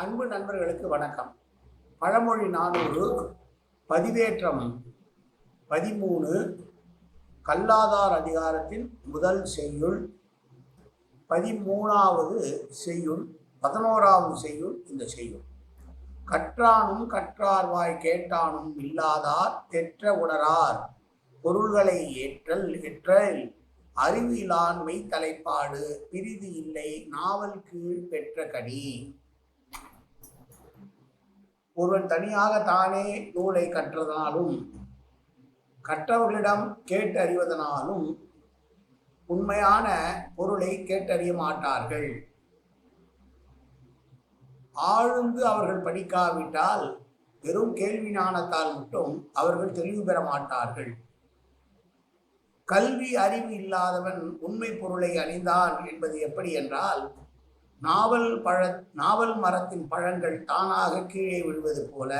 அன்பு நண்பர்களுக்கு வணக்கம். பழமொழி நானூறு பதிவேற்றம் பதிமூணு கல்லாதார் அதிகாரத்தின் முதல் செய்யுள் பதிமூணாவது செய்யுள் பதினோராவது செய்யுள் இந்த செய்யுள். கற்றானும் கற்றார்வாய் கேட்டானும் இல்லாதார் தெற்ற உணரார் பொருள்களை ஏற்றல் ஏற்றல் அறிவிலான்மை தலைப்பாடு பிரிதி இல்லை நாவல் கீழ் பெற்ற கனி. ஒருவன் தனியாக தானே நூலை கற்றதனாலும் கற்றவர்களிடம் கேட்டறிவதனாலும் உண்மையான பொருளை கேட்டறிய மாட்டார்கள். ஆழ்ந்து அவர்கள் படிக்காவிட்டால் வெறும் கேள்வி ஞானத்தால் மட்டும் அவர்கள் தெளிவு பெற மாட்டார்கள். கல்வி அறிவு இல்லாதவன் உண்மை பொருளை அணிந்தான் என்பது எப்படி என்றால் நாவல் பழ நாவல் மரத்தின் பழங்கள் தானாக கீழே விழுவது போல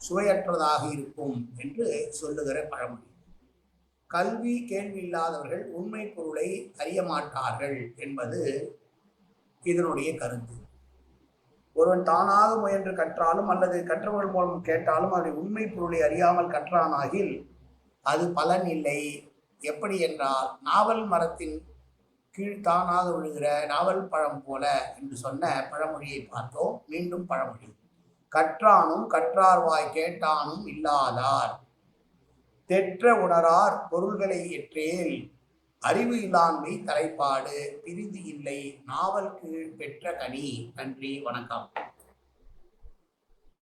சுவையற்றதாக இருக்கும் என்று சொல்லுகிற பழமொழி. கல்வி கேள்வி இல்லாதவர்கள் உண்மை பொருளை அறிய மாட்டார்கள் என்பது இதனுடைய கருத்து. ஒருவன் தானாக முயன்று கற்றாலும் அல்லது கற்றவர்கள் மூலம் கேட்டாலும் அவருடைய உண்மை பொருளை அறியாமல் கற்றானாகில் அது பலன் இல்லை. எப்படி என்றால் நாவல் மரத்தின் கீழ் தானாக விழுகிற நாவல் பழம் போல என்று சொன்ன பழமொழியை பார்த்தோம். மீண்டும் பழமொழி. கற்றானும் கற்றார்வாய் கேட்டானும் இல்லாதார். தெற்ற உணரார் பொருள்களை ஏற்றேல். அறிவு இல்லாண்மை தலைப்பாடு. பிரிதி இல்லை. நாவல் கீழ் பெற்ற கனி. நன்றி. வணக்கம்.